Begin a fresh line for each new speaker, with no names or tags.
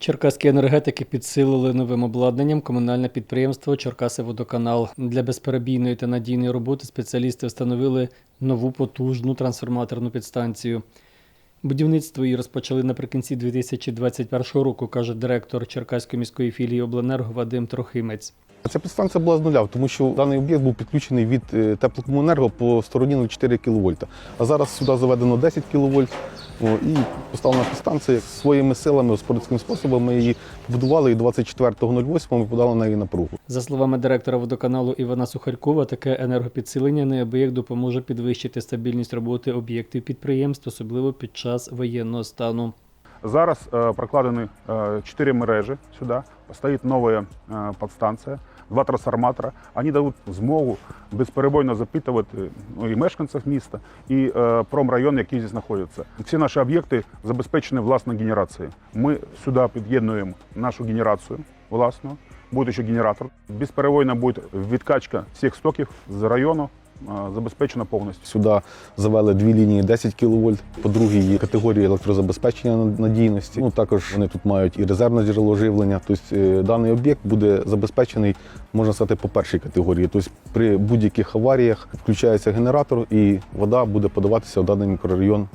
Черкаські енергетики підсилили новим обладнанням комунальне підприємство Черкасиводоканал. Для безперебійної та надійної роботи спеціалісти встановили нову потужну трансформаторну підстанцію. Будівництво її розпочали наприкінці 2021 року, каже директор Черкаської міської філії обленерго Вадим Трохимець.
Ця підстанція була з нуля, тому що даний об'єкт був підключений від е, теплокомуненерго по стороні 0,4 кВт. А зараз сюди заведено 10 кВт і поставлена підстанція своїми силами, господарським способом. Ми її побудували і 24.08 ми подали на її напругу.
За словами директора водоканалу Івана Сухарькова, таке енергопідсилення неабияк допоможе підвищити стабільність роботи об'єктів підприємств, особливо під час воєнного стану.
Зараз э, прокладены э, четыре мережи сюда, стоит новая э, подстанция, два трансформатора. Они дадуть змогу безперебойно запитувати ну, і мешканців міста, і е, промрайон, який тут знаходиться. Всі наші об'єкти забезпечені власною генерацією. Ми сюди під'єднуємо нашу генерацію власну, буде ще генератор. Безперебойно буде відкачка всіх стоків з району, е, забезпечена повністю.
Сюди завели дві лінії 10 кВт, по другій категорії електрозабезпечення надійності. Ну також вони тут мають і резервне джерело живлення. Тобто е, даний об'єкт буде забезпечений, можна сказати, по першій категорії. Тобто при будь-яких аваріях включається генератор і вода буде подаватися в даний мікрорайон